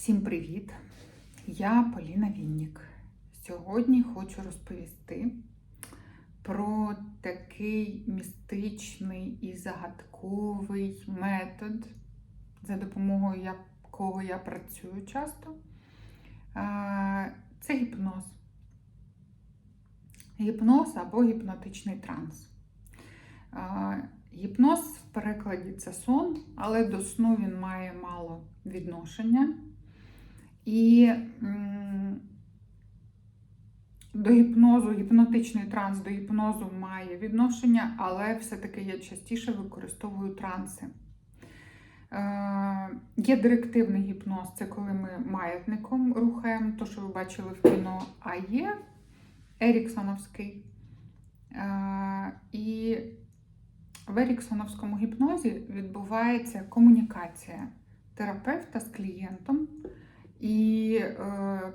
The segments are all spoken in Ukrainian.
Всім привіт! Я Поліна Віннік. Сьогодні хочу розповісти про такий містичний і загадковий метод, за допомогою якого я працюю часто. Це гіпноз. Гіпноз або гіпнотичний транс. Гіпноз в перекладі це сон, але до сну він має мало відношення. І до гіпнозу, гіпнотичний транс до гіпнозу має відношення, але все-таки я частіше використовую транси. Е, є директивний гіпноз, це коли ми маятником рухаємо, то, що ви бачили в кіно, а є Еріксоновський. Е, і в Еріксоновському гіпнозі відбувається комунікація терапевта з клієнтом, і е,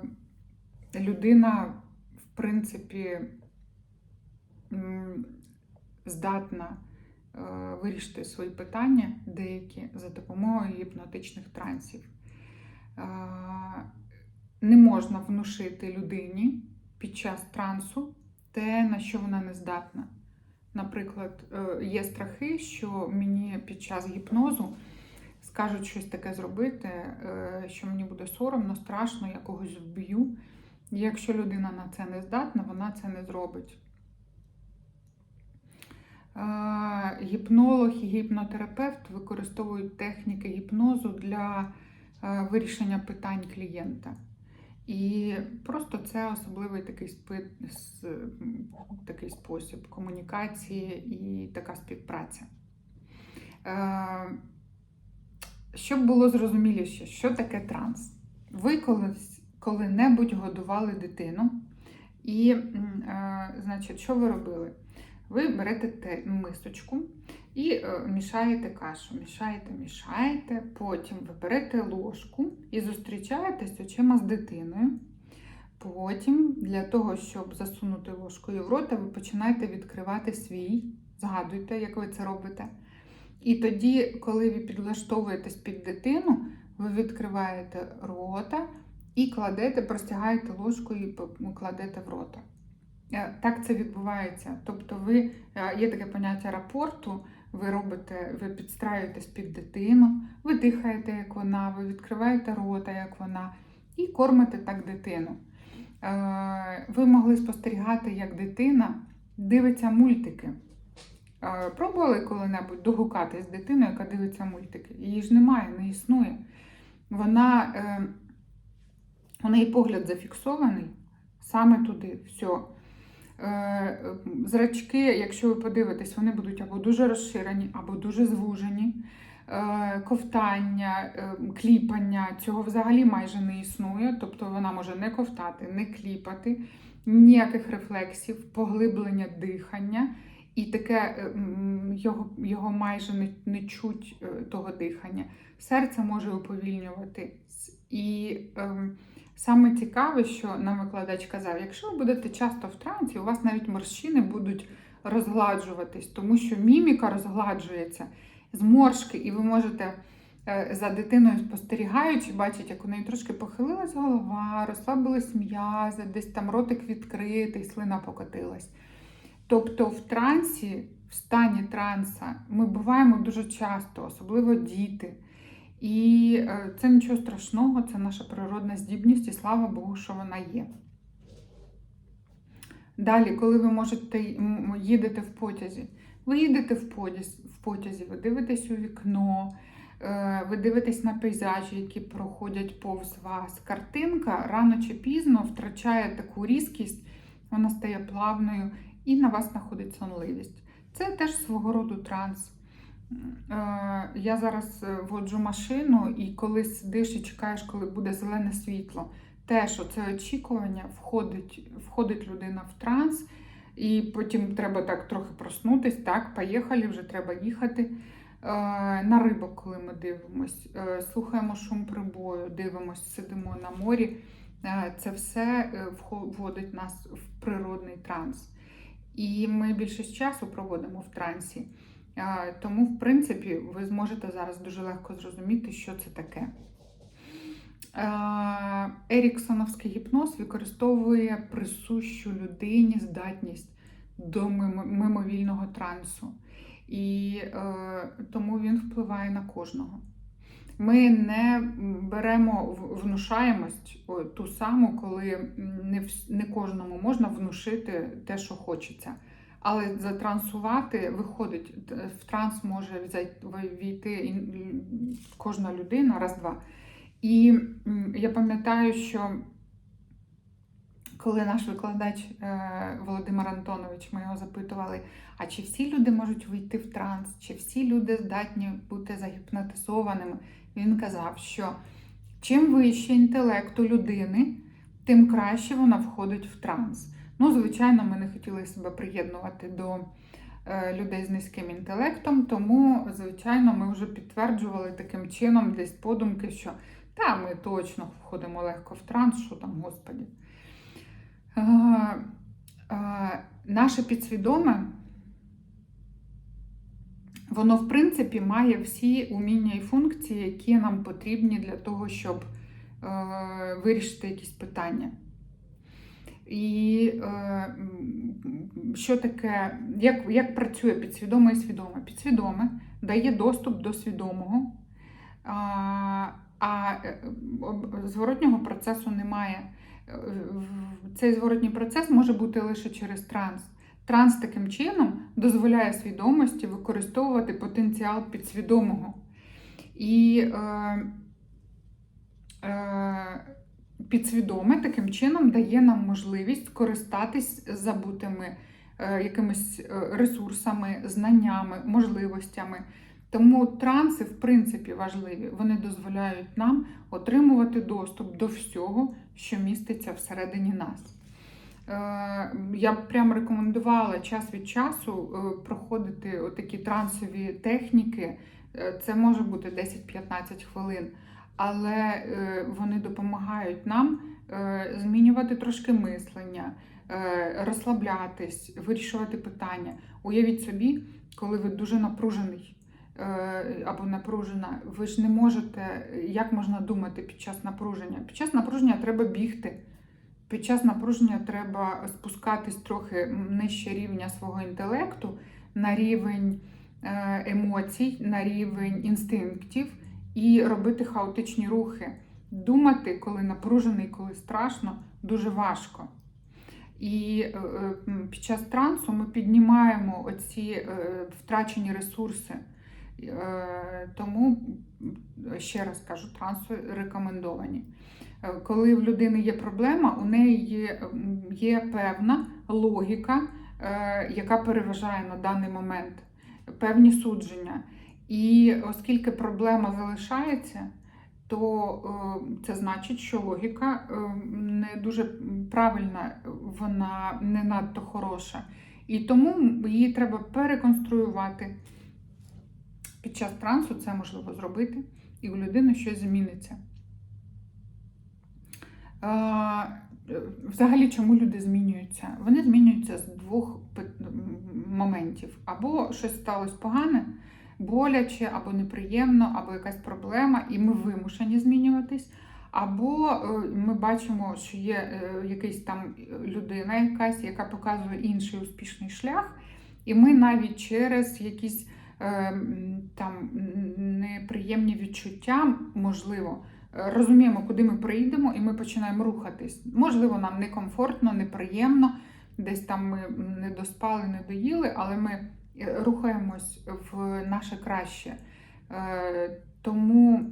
людина, в принципі, здатна е, вирішити свої питання деякі за допомогою гіпнотичних трансів. Е, не можна внушити людині під час трансу те, на що вона не здатна. Наприклад, е, є страхи, що мені під час гіпнозу скажуть щось таке зробити, е, що мені буде соромно, страшно, я когось вб'ю. Якщо людина на це не здатна, вона це не зробить. Е, Гіпнолог і гіпнотерапевт використовують техніки гіпнозу для е, вирішення питань клієнта. І просто це особливий такий спи- такий спосіб комунікації і така співпраця. Щоб було зрозуміліше, що таке транс. Ви колись коли-небудь годували дитину, і, е, значить, що ви робили? Ви берете те, мисочку і е, мішаєте кашу. Мішаєте, мішаєте, потім ви берете ложку і зустрічаєтесь очима з дитиною. Потім, для того, щоб засунути ложкою в рота, ви починаєте відкривати свій. Згадуйте, як ви це робите. І тоді, коли ви підлаштовуєтесь під дитину, ви відкриваєте рота і кладете, простягаєте ложку і кладете в рота. Е, Так це відбувається. Тобто, ви е, є таке поняття рапорту, ви робите, ви підстраюєтесь під дитину, ви дихаєте, як вона, ви відкриваєте рота, як вона, і кормите так дитину. Е, Ви могли спостерігати, як дитина дивиться мультики. Пробували коли-небудь догукати з дитиною, яка дивиться мультики? Її ж немає, не існує. Вона, е, у неї погляд зафіксований саме туди. Все. Зрачки, якщо ви подивитесь, вони будуть або дуже розширені, або дуже звужені. Е, Ковтання, е, кліпання цього взагалі майже не існує. Тобто вона може не ковтати, не кліпати, ніяких рефлексів, поглиблення дихання. І таке е, його, його майже не, не чуть е, того дихання. Серце може уповільнюватись. І ем, саме цікаве, що нам викладач казав, якщо ви будете часто в трансі, у вас навіть морщини будуть розгладжуватись, тому що міміка розгладжується, зморшки, і ви можете е, за дитиною спостерігаючи, бачити, як у неї трошки похилилась голова, розслабились м'язи, десь там ротик відкритий, слина покотилась. Тобто в трансі, в стані транса, ми буваємо дуже часто, особливо діти. І е, це нічого страшного, це наша природна здібність, і слава Богу, що вона є. Далі, коли ви можете їдете в потязі, ви їдете в потязі, в потязі ви дивитесь у вікно, е, ви дивитесь на пейзажі, які проходять повз вас. Картинка рано чи пізно втрачає таку різкість, вона стає плавною і на вас знаходить сонливість. Це теж свого роду транс. Е, Я зараз е, воджу машину, і коли сидиш і чекаєш, коли буде зелене світло, теж оце очікування входить, входить людина в транс, і потім треба так трохи проснутись, так, поїхали, вже треба їхати. Е, На рибок, коли ми дивимось, слухаємо шум прибою, дивимось, сидимо на морі. Це все вводить нас в природний транс. І ми більшість часу проводимо в трансі. Тому, в принципі, ви зможете зараз дуже легко зрозуміти, що це таке. Еріксоновський гіпноз використовує присущу людині здатність до мимовільного трансу. І е, тому він впливає на кожного. Ми не беремо внушаємость ту саму, коли не, не кожному можна внушити те, що хочеться. Але затрансувати виходить, в транс може війти кожна людина, раз-два. І я пам'ятаю, що коли наш викладач е, Володимир Антонович, ми його запитували, а чи всі люди можуть вийти в транс, чи всі люди здатні бути загіпнотизованими, він казав, що чим вище у людини, тим краще вона входить в транс. Ну, звичайно, ми не хотіли себе приєднувати до е, людей з низьким інтелектом, тому, звичайно, ми вже підтверджували таким чином десь подумки, що та, ми точно входимо легко в транс, що там, Господі. Е, е, наше підсвідоме, воно, в принципі, має всі уміння і функції, які нам потрібні для того, щоб е, вирішити якісь питання. І е, що таке, як, як працює підсвідоме і свідоме? Підсвідоме дає доступ до свідомого, а, а зворотнього процесу немає. Цей зворотній процес може бути лише через транс. Транс таким чином дозволяє свідомості використовувати потенціал підсвідомого. І е, е, підсвідоме таким чином дає нам можливість користатись забутими е, якимись е, ресурсами, знаннями, можливостями. Тому транси, в принципі, важливі. Вони дозволяють нам отримувати доступ до всього, що міститься всередині нас. Е, Я б прям рекомендувала час від часу е, проходити такі трансові техніки. Е, Це може бути 10-15 хвилин, але вони допомагають нам змінювати трошки мислення, розслаблятись, вирішувати питання. Уявіть собі, коли ви дуже напружений або напружена, ви ж не можете, як можна думати під час напруження? Під час напруження треба бігти. Під час напруження треба спускатись трохи нижче рівня свого інтелекту на рівень е, емоцій, на рівень інстинктів і робити хаотичні рухи. Думати, коли напружений, коли страшно, дуже важко. І е, е, під час трансу ми піднімаємо оці е, втрачені ресурси. Е, Тому, ще раз кажу, транси рекомендовані. Е, Коли в людини є проблема, у неї є, є певна логіка, е, яка переважає на даний момент, певні судження. І оскільки проблема залишається, то це значить, що логіка не дуже правильна, вона не надто хороша. І тому її треба переконструювати. Під час трансу це можливо зробити, і у людини щось зміниться. Е, Взагалі, чому люди змінюються? Вони змінюються з двох моментів: або щось сталося погане, боляче, або неприємно, або якась проблема, і ми вимушені змінюватись. Або е, ми бачимо, що є е, якийсь там людина, якась, яка показує інший успішний шлях, і ми навіть через якісь там неприємні відчуття, можливо, е, розуміємо, куди ми прийдемо, і ми починаємо рухатись. Можливо, нам некомфортно, неприємно, десь там ми не доспали, не доїли, але ми е, рухаємось в наше краще. Е, Тому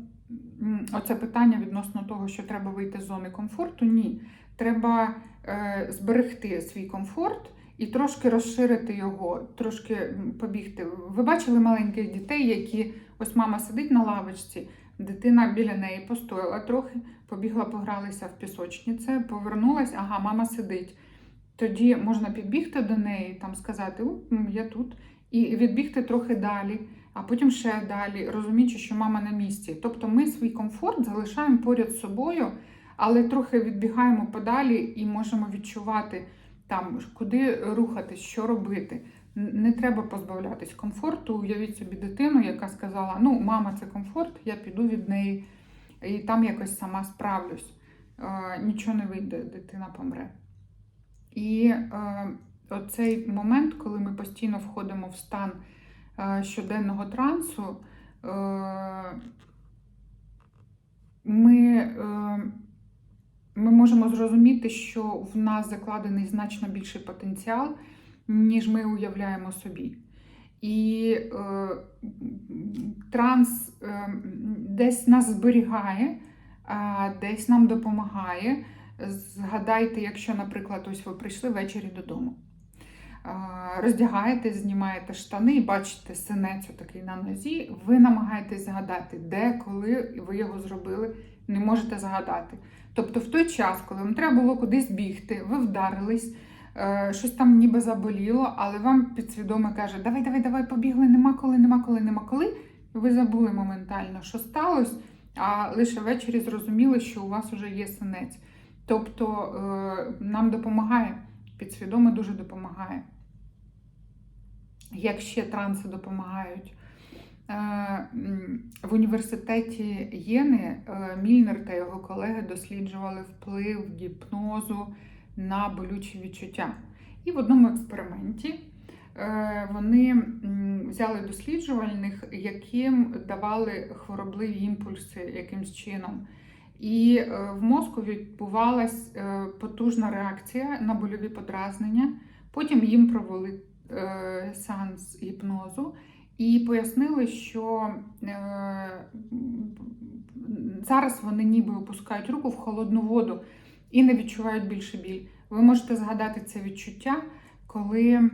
оце питання відносно того, що треба вийти з зони комфорту, ні. Треба е, зберегти свій комфорт і трошки розширити його, трошки побігти. Ви бачили маленьких дітей, які ось мама сидить на лавочці, дитина біля неї постояла трохи, побігла, погралися в пісочниці, повернулась, ага, мама сидить. Тоді можна підбігти до неї, там сказати, «У, я тут, і відбігти трохи далі, а потім ще далі, розуміючи, що мама на місці. Тобто ми свій комфорт залишаємо поряд з собою, але трохи відбігаємо подалі і можемо відчувати там, куди рухатись, що робити. Не треба позбавлятись комфорту. Уявіть собі дитину, яка сказала: Ну, мама, це комфорт, я піду від неї. і там якось сама справлюсь. Е, Нічого не вийде, дитина помре. І е, оцей момент, коли ми постійно входимо в стан е, щоденного трансу, е, ми, е, ми можемо зрозуміти, що в нас закладений значно більший потенціал, ніж ми уявляємо собі. І е, транс е, десь нас зберігає, а десь нам допомагає. Згадайте, якщо, наприклад, ось ви прийшли ввечері додому, роздягаєтесь, знімаєте штани і бачите синець такий на нозі, ви намагаєтесь згадати, де, коли ви його зробили, не можете згадати. Тобто, в той час, коли вам треба було кудись бігти, ви вдарились, е, щось там ніби заболіло, але вам підсвідомо каже: Давай, давай, давай, побігли, нема коли, нема коли, нема коли. Ви забули моментально, що сталося, а лише ввечері зрозуміли, що у вас вже є синець. Тобто е, нам допомагає, підсвідомо дуже допомагає. Як ще транси допомагають? Е, В університеті Єни е, Мільнер та його колеги досліджували вплив гіпнозу на болючі відчуття. І в одному експерименті е, вони взяли досліджувальних, яким давали хворобливі імпульси якимсь чином. І в мозку відбувалась е, потужна реакція на больові подразнення. Потім їм провели сеанс гіпнозу і пояснили, що е, зараз вони ніби опускають руку в холодну воду і не відчувають більше біль. Ви можете згадати це відчуття, коли е,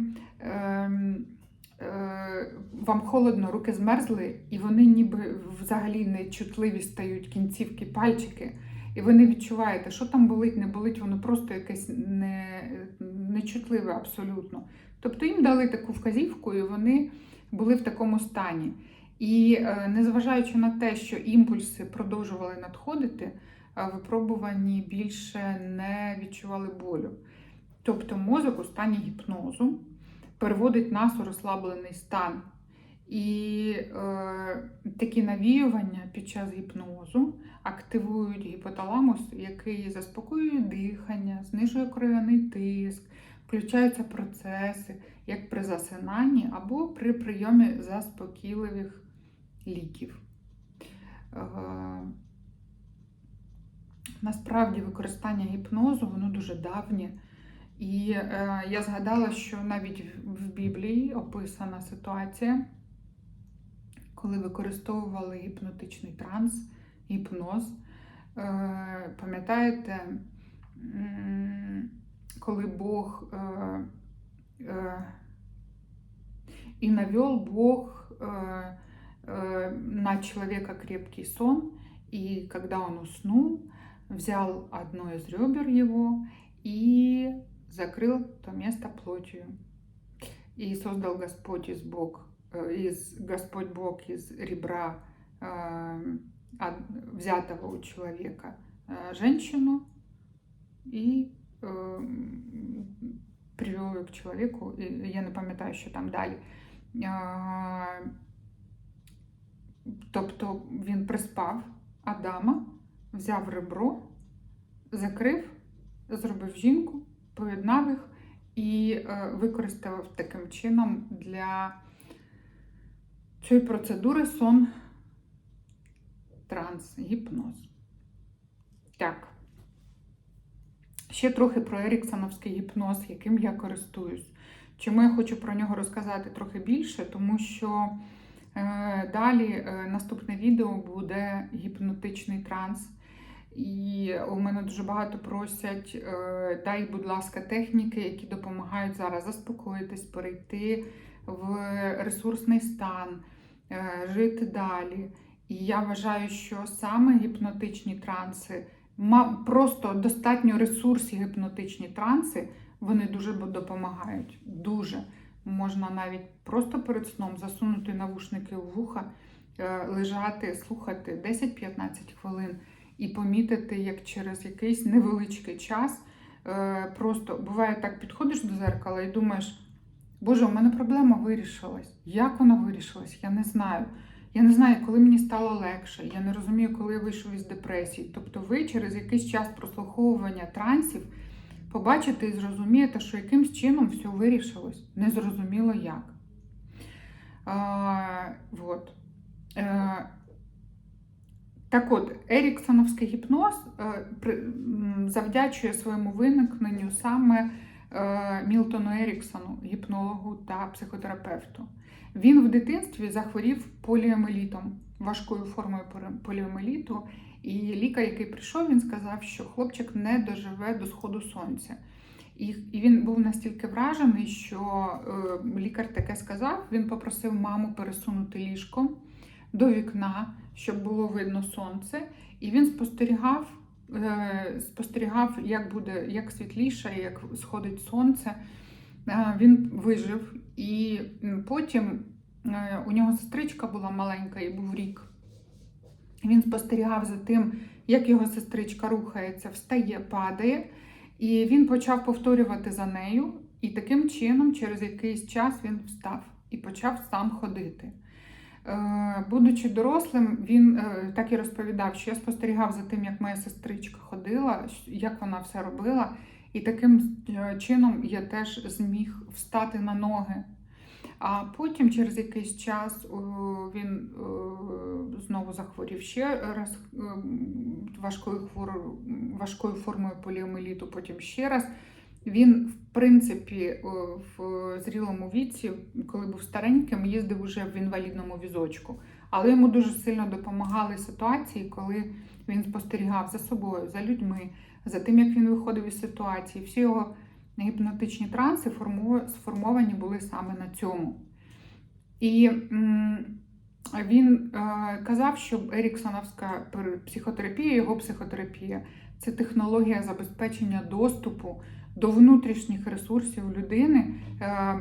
е, вам холодно, руки змерзли, і вони ніби взагалі не чутливі стають кінцівки, пальчики. І ви не відчуваєте, що там болить, не болить, воно просто якесь не, нечутливе абсолютно. Тобто їм дали таку вказівку, і вони були в такому стані. І е, незважаючи на те, що імпульси продовжували надходити, е, випробувані більше не відчували болю. Тобто мозок у стані гіпнозу переводить нас у розслаблений стан. І е, такі навіювання під час гіпнозу активують гіпоталамус, який заспокоює дихання, знижує кров'яний тиск, включаються процеси, як при засинанні або при прийомі заспокійливих ліків. Е, насправді використання гіпнозу воно дуже давнє. І е, я згадала, що навіть в- Біблії описана ситуація, коли використовували гіпнотичний транс, гіпноз. Е, пам'ятаєте, м, коли Бог е, е, і навел Бог е, э, на человека крепкий сон, и когда он уснул, взял одно из ребер его и закрыл то место плотью. И создал Господь из Бог, э, из Господь Бог из ребра э, от- взятого у человека э, женщину и э, привел ее к человеку. И я не пам'ятаю, що там далі. А, Тобто він приспав Адама, взяв ребро, закрив, зробив жінку, поєднав їх і е, використав таким чином для цієї процедури сон транс, гіпноз. Так. Ще трохи про Еріксоновський гіпноз, яким я користуюсь. Чому я хочу про нього розказати трохи більше? Тому що е, далі е, наступне відео буде гіпнотичний транс. І у мене дуже багато просять, е, дай, будь ласка, техніки, які допомагають зараз заспокоїтись, перейти в ресурсний стан, е, жити далі. І я вважаю, що саме гіпнотичні транси, просто достатньо ресурсів гіпнотичні транси, вони дуже допомагають. Дуже. Можна навіть просто перед сном засунути навушники в вуха, е, лежати, слухати 10-15 хвилин і помітити, як через якийсь невеличкий час е, просто буває так, підходиш до зеркала і думаєш, Боже, у мене проблема вирішилась. Як вона вирішилась? Я не знаю. Я не знаю, коли мені стало легше. Я не розумію, коли я вийшов із депресії. Тобто, ви через якийсь час прослуховування трансів побачите і зрозумієте, що якимсь чином все вирішилось. Незрозуміло як. А, вот. Е, так от, Еріксоновський гіпноз е, завдячує своєму виникненню саме Мілтону Еріксону, гіпнологу та психотерапевту. Він в дитинстві захворів поліомелітом, важкою формою поліомеліту. І лікар, який прийшов, він сказав, що хлопчик не доживе до сходу сонця. І, він був настільки вражений, що е, лікар таке сказав. Він попросив маму пересунути ліжко до вікна, щоб було видно сонце. І він спостерігав, е, спостерігав, як буде як світліше, як сходить сонце. Е, Він вижив, і потім е, у нього сестричка була маленька, і був рік. Він спостерігав за тим, як його сестричка рухається, встає, падає, і він почав повторювати за нею. І таким чином, через якийсь час він встав і почав сам ходити. Е, Будучи дорослим, він е, так і розповідав, що я спостерігав за тим, як моя сестричка ходила, як вона все робила, і таким е, чином я теж зміг встати на ноги. А потім, через якийсь час, він знову захворів ще раз е, важкою, важкою формою поліомеліту, потім ще раз. Він, в принципі, в зрілому віці, коли був стареньким, їздив уже в інвалідному візочку. Але йому дуже сильно допомагали ситуації, коли він спостерігав за собою, за людьми, за тим, як він виходив із ситуації. Всі його гіпнотичні транси сформовані були саме на цьому. І він е, казав, що Еріксоновська психотерапія, його психотерапія це технологія забезпечення доступу до внутрішніх ресурсів людини, е,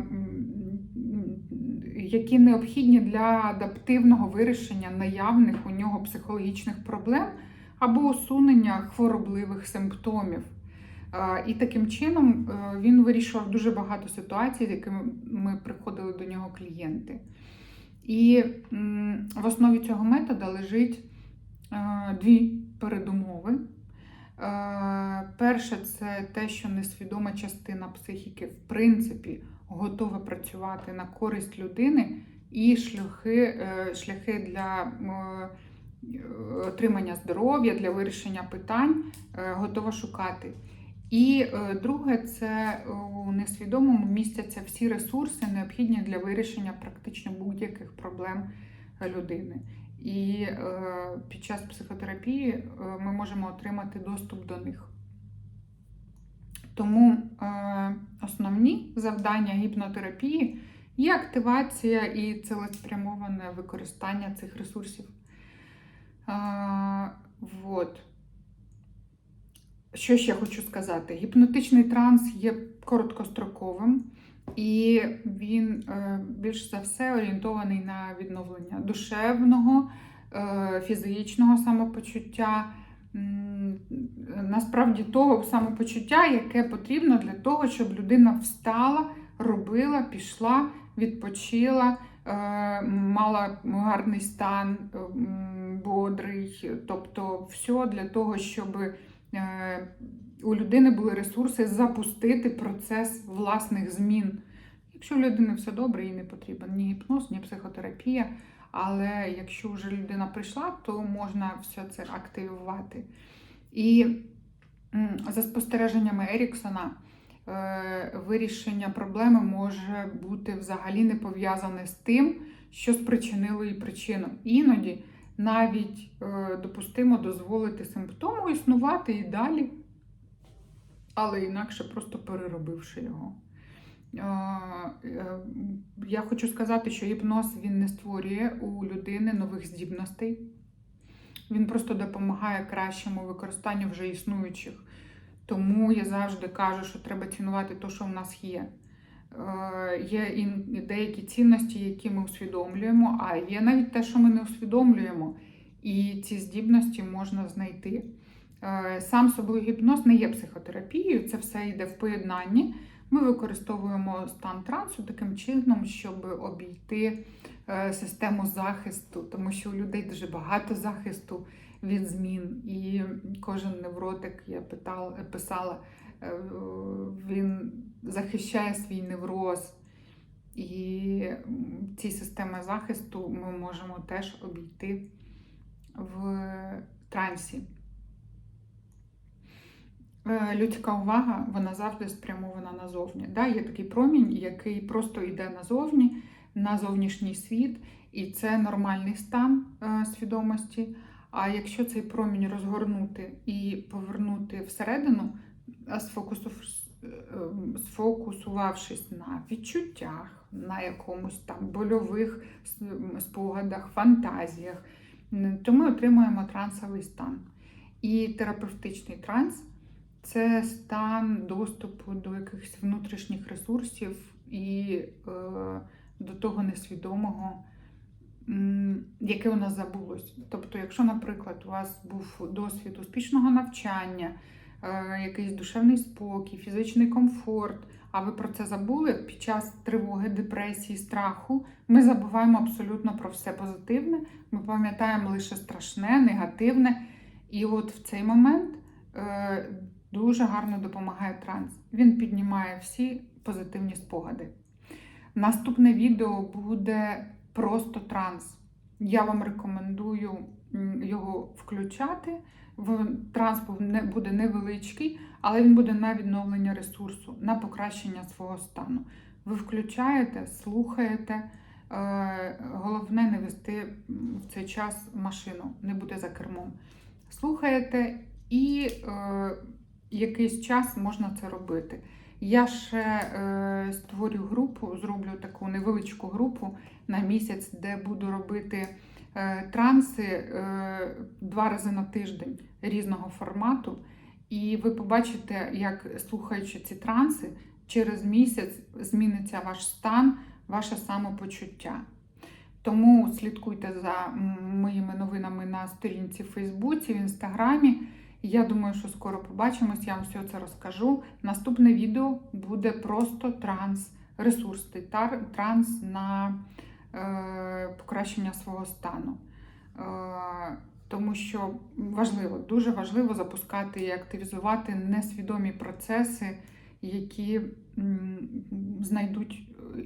які необхідні для адаптивного вирішення наявних у нього психологічних проблем або усунення хворобливих симптомів. Е, І таким чином е, він вирішував дуже багато ситуацій, з якими ми приходили до нього клієнти. І в основі цього методу лежить дві передумови. Е, Перше, це те, що несвідома частина психіки, в принципі, готова працювати на користь людини, і шляхи, е, шляхи для е, отримання здоров'я, для вирішення питань готова шукати. І друге, це у несвідомому містяться всі ресурси, необхідні для вирішення практично будь-яких проблем людини. І е, під час психотерапії е, ми можемо отримати доступ до них. Тому е, основні завдання гіпнотерапії є активація і цілеспрямоване використання цих ресурсів. Вот. Що ще хочу сказати? Гіпнотичний транс є короткостроковим, і він е, більш за все орієнтований на відновлення душевного, е, фізичного самопочуття. Насправді того самопочуття, яке потрібно для того, щоб людина встала, робила, пішла, відпочила, е, мала гарний стан, бодрий, тобто все для того, щоб у людини були ресурси запустити процес власних змін. Якщо у людини все добре, їй не потрібен ні гіпноз, ні психотерапія. Але якщо вже людина прийшла, то можна все це активувати. І за спостереженнями Еріксона, е, вирішення проблеми може бути взагалі не пов'язане з тим, що спричинило її причину. Іноді навіть е, допустимо дозволити симптому існувати і далі, але інакше просто переробивши його. Е, Я хочу сказати, що гіпноз він не створює у людини нових здібностей. Він просто допомагає кращому використанню вже існуючих. Тому я завжди кажу, що треба цінувати те, що в нас є. Е, Є деякі цінності, які ми усвідомлюємо, а є навіть те, що ми не усвідомлюємо. І ці здібності можна знайти. Е, Сам собою гіпноз не є психотерапією, це все йде в поєднанні. Ми використовуємо стан трансу таким чином, щоб обійти е, систему захисту, тому що у людей дуже багато захисту від змін. І кожен невротик, я писала, е, він захищає свій невроз. І ці системи захисту ми можемо теж обійти в трансі. Е, Людська увага, вона завжди спрямована назовні. Да, є такий промінь, який просто йде назовні, на зовнішній світ, і це нормальний стан е, свідомості. А якщо цей промінь розгорнути і повернути всередину, е, сфокусувавшись на відчуттях, на якомусь там больових спогадах, фантазіях, то ми отримуємо трансовий стан. І терапевтичний транс це стан доступу до якихось внутрішніх ресурсів і е, до того несвідомого, яке у нас забулось. Тобто, якщо, наприклад, у вас був досвід успішного навчання, е, якийсь душевний спокій, фізичний комфорт, а ви про це забули під час тривоги, депресії, страху, ми забуваємо абсолютно про все позитивне, ми пам'ятаємо лише страшне, негативне. І от в цей момент е, дуже гарно допомагає транс. Він піднімає всі позитивні спогади. Наступне відео буде просто транс. Я вам рекомендую його включати. Транс буде невеличкий, але він буде на відновлення ресурсу, на покращення свого стану. Ви включаєте, слухаєте. Е, Головне не вести в цей час машину, не бути за кермом. Слухаєте і е, якийсь час можна це робити. Я ще е, створю групу, зроблю таку невеличку групу на місяць, де буду робити е, транси е, два рази на тиждень різного формату. І ви побачите, як слухаючи ці транси, через місяць зміниться ваш стан, ваше самопочуття. Тому слідкуйте за моїми новинами на сторінці в Фейсбуці, в Інстаграмі. Я думаю, що скоро побачимось, я вам все це розкажу. Наступне відео буде просто транс, ресурсний транс на е, покращення свого стану. Е, тому що важливо, дуже важливо запускати і активізувати несвідомі процеси, які м, знайдуть е,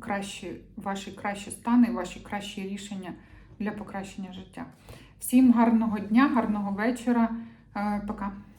кращі, ваші кращі стани, ваші кращі рішення для покращення життя. Всім гарного дня, гарного вечора. Е, Пока.